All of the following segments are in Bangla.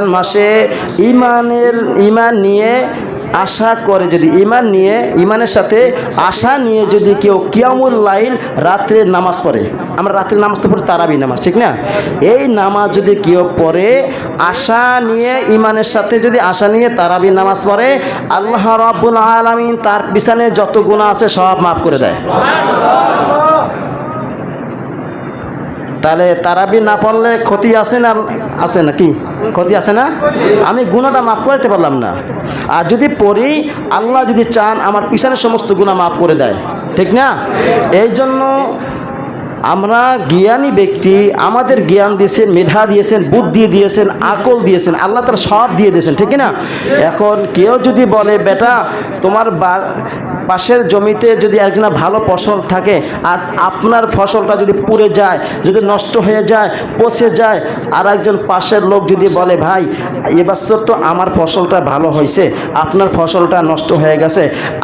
মাসে ইমানের, ইমান নিয়ে আশা করে যদি, ইমান নিয়ে, ইমানের সাথে আশা নিয়ে যদি কেউ কিয়ামুল লাইল রাত্রে নামাজ পড়ে, আমরা রাত্রে নামাজ তো পড়ি, তারাবি নামাজ, ঠিক না? এই নামাজ যদি কেউ পড়ে, আশা নিয়ে, ইমানের সাথে যদি আশা নিয়ে তারাবি নামাজ পড়ে, আল্লাহ রাব্বুল আলামিন তার পিছনে যত গুণা আছে সব মাফ করে দেয়। তাহলে তারাবি না পড়লে ক্ষতি আছে না আছে না কি? ক্ষতি আছে না? আমি গুণাটা মাফ করতে পারলাম না। আর যদি পড়ি, আল্লাহ যদি চান, আমার পিছনে সমস্ত গুণা মাফ করে দেয়। ঠিক না? এই জন্য আমরা জ্ঞানী ব্যক্তি, আমাদের জ্ঞান দিয়েছেন, মেধা দিয়েছেন, বুদ্ধি দিয়েছেন, আকল দিয়েছেন, আল্লাহ তার সব দিয়ে দিয়েছেন, ঠিক না? এখন কেউ যদি বলে, বেটা, তোমার পাশের জমিতে যদি একজনা ভালো ফসল থাকে আর আপনার ফসলটা যদি পুড়ে যায়, যদি নষ্ট হয়ে যায়, পচে যায় আর একজন পাশের লোক যদি বলে, ভাই, এবছর তো আমার ফসলটা ভালো হয়েছে, আপনার ফসলটা নষ্ট হয়ে গেছে,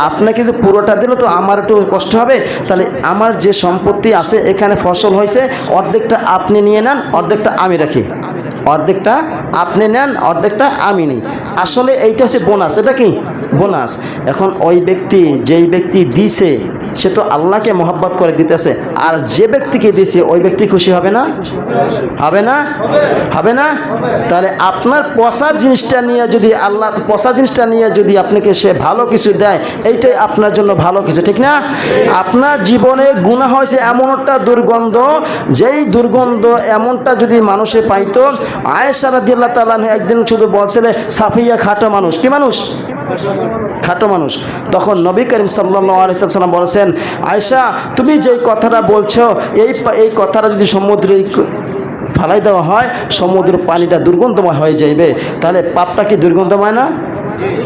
আপনাকে যদি পুরোটা দিলে তো আমার একটু কষ্ট হবে। তাহলে আমার যে সম্পত্তি আছে, এখানে ফসল হয়েছে, অর্ধেকটা আপনি নিয়ে নেন, অর্ধেকটা আমি রাখি। অর্ধেকটা আপনি নেন, অর্ধেকটা আমি নিই। আসলে এইটা হচ্ছে বোনাস। এটা কি? বোনাস। এখন ওই ব্যক্তি, যেই ব্যক্তি দিছে, সে তো আল্লাহকে মহব্বত করে দিতেছে। আর যে ব্যক্তিকে দিছে, ওই ব্যক্তি খুশি হবে না? হবে না? হবে না? তাহলে আপনার পচা জিনিসটা নিয়ে যদি আল্লাহ, পচা জিনিসটা নিয়ে যদি আপনাকে সে ভালো কিছু দেয়, এইটাই আপনার জন্য ভালো কিছু, ঠিক না? আপনার জীবনে গুণা হয়েছে এমন একটা দুর্গন্ধ, যেই দুর্গন্ধ এমনটা যদি মানুষে পাইতো, আয়েশা রাদিয়াল্লাহু তাআলা একদিন শুধু বলছিলেন, সাফিয়া খাটো মানুষ। কি মানুষ? খাটো মানুষ। তখন নবী করিম সাল্লাম বলেছেন আয়সা তুমি যে কথাটা বলছো, এই এই কথাটা যদি সমুদ্রে ফালাই দেওয়া হয় সমুদ্র পানিটা দুর্গন্ধময় হয়ে যাইবে। তাহলে পাপটা কি দুর্গন্ধময় না?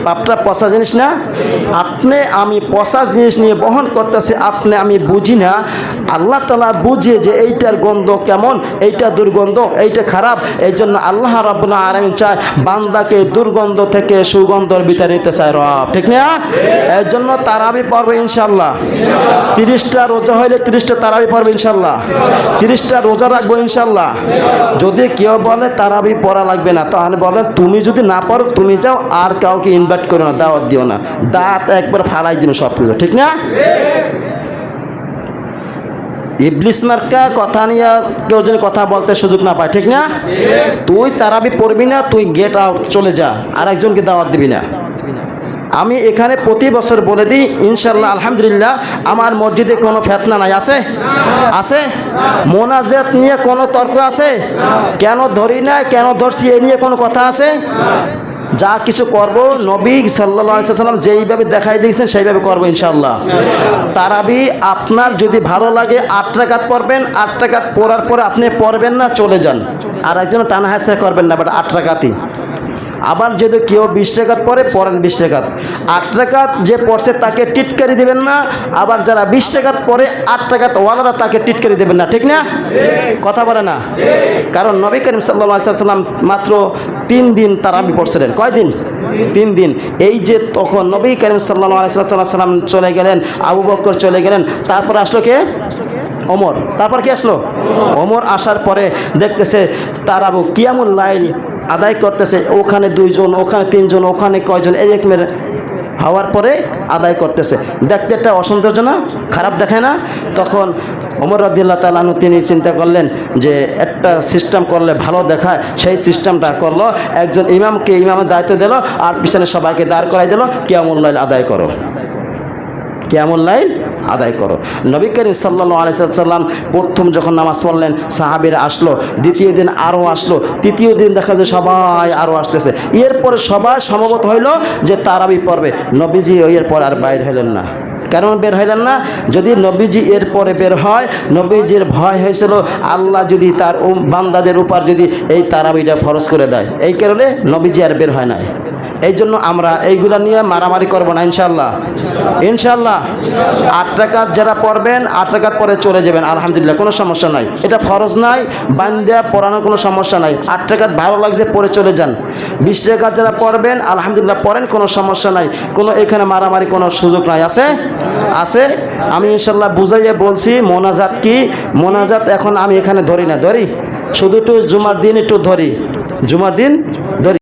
পাপটা পচা জিনিস না? আপনি, আমি পচা জিনিস নিয়ে বহন করতেছি, আপনি, আমি বুঝি না। আল্লাহ তালা বুঝে যে এইটার গন্ধ কেমন, এইটা দুর্গন্ধ, এইটা খারাপ এই জন্য আল্লাহ রাবুল্লাহ আলমিন চায় বান্দাকে দুর্গন্ধ থেকে সুগন্ধর নিতে চায় রব। ঠিক না? এর জন্য তারাবি পড়বে ইনশাল্লাহ তিরিশটা রোজা হইলে তিরিশটা তারাবি পড়বে ইনশাল্লাহ তিরিশটা রোজা রাখব ইনশাল্লাহ যদি কেউ বলে তারাবি পড়া লাগবে না, তাহলে বলেন, তুমি যদি না পড়ো, তুমি যাও, আর কাউকে ইনভাইট করো না, দাওয়াত দিও না। দাঁত একবার ফালাই দিন সব কিছু ঠিক না? ইবলিস মার্কা কথা নিয়ে কেউ কথা বলতে সুযোগ না পায়, ঠিক না? তুই তারাবি পড়বি না, তুই গেট আউট চলে যা আর একজনকে দাওয়াত দিবি না। আমি এখানে প্রতি বছর বলে দিই ইনশাল্লাহ আলহামদুলিল্লাহ, আমার মসজিদে কোনো ফেতনা নাই, আছে? আছে? মোনাজাত নিয়ে কোনো তর্ক আছে? কেন ধরি না, কেন ধরছি, এ নিয়ে কোনো কথা আছে? যা কিছু করব নবী সাল্লাম যেইভাবে দেখাই দিয়েছেন সেইভাবে করব ইনশাল্লাহ তারাবি আপনার যদি ভালো লাগে আট টাকাত পড়বেন আট টাকাত পড়ার পরে আপনি পড়বেন না চলে যান। আর একজন টানা হাসা করবেন না বাট আট টাকাতেই আবার যদি কেউ বিশ টাকাত পরে পড়েন বিশ টাকাত আট টাকাত যে পড়ছে তাকে টিটকারি দেবেন না আবার যারা বিশ টাকাত পরে আট টাকাত ওয়ালারা তাকে টিটকারি দেবেন না ঠিক না? কথা বলে না? কারণ নবী করিম সাল্লাম মাত্র তিন দিন তারা আমি পড়ছিলেন। কয়দিন তিন দিন। এই যে তখন নবী করিম সাল্লাম চলে গেলেন, আবু বক্কর চলে গেলেন, তারপর আসলো কে? অমর তারপর কে আসলো? অমর আসার পরে দেখতেছে তার আবু কিয়ামুল লাইল আদায় করতেছে, ওখানে দুইজন, ওখানে তিনজন, ওখানে কয়জন? এরকমের হওয়ার পরে আদায় করতেছে। দেখতে একটা অসন্তোষজনক, খারাপ দেখায় না? তখন অমর রদিল্লা তালানু তিনি চিন্তা করলেন যে একটা সিস্টেম করলে ভালো দেখায়, সেই সিস্টেমটা করল, একজন ইমামকে ইমামের দায়িত্ব দিল, আর পিছনে সবাইকে দাঁড় করাই দিল কেমন লাইল আদায় করো। কেমন লাইন আদায় করো। নবী করিম সাল্লাহ আলিয়াল্লাম প্রথম যখন নামাজ পড়লেন, সাহাবিরা আসলো, দ্বিতীয় দিন আরও আসলো, তৃতীয় দিন দেখা যায় সবাই আরও আসতেছে। এরপরে সবাই সমবত হইল যে তারাবি পড়বে। নবীজি এরপর আর বাইর হইলেন না। কেন বের হইলেন না? যদি নবীজি এরপরে বের হয়, নবীজির ভয় হয়েছিল, আল্লাহ যদি তার বান্দাদের উপর যদি এই তারাবিটা ফরজ করে দেয়। এই কারণে নবীজি আর বের হয় নাই। এই জন্য আমরা এইগুলা নিয়ে মারামারি করব না ইনশাল্লাহ ইনশাল্লাহ আট টাকাত যারা পড়বেন, আট টাকাত পরে চলে যাবেন, আলহামদুলিল্লাহ, কোনো সমস্যা নাই। এটা ফরজ নাই, বান্দিয়া পড়ানোর কোনো সমস্যা নাই। আট টাকাত ভালো লাগছে, পরে চলে যান। বিশ টাকাত যারা পড়বেন, আলহামদুলিল্লাহ, পড়েন, কোনো সমস্যা নাই। কোনো এখানে মারামারি কোনো সুযোগ নাই, আছে? আছে? আমি ইনশাল্লাহ বুঝাইয়ে বলছি, মোনাজাত কি? মোনাজাত এখন আমি এখানে ধরি না, ধরি? শুধু একটু জুমার দিন একটু ধরি। জুমার দিন ধরে।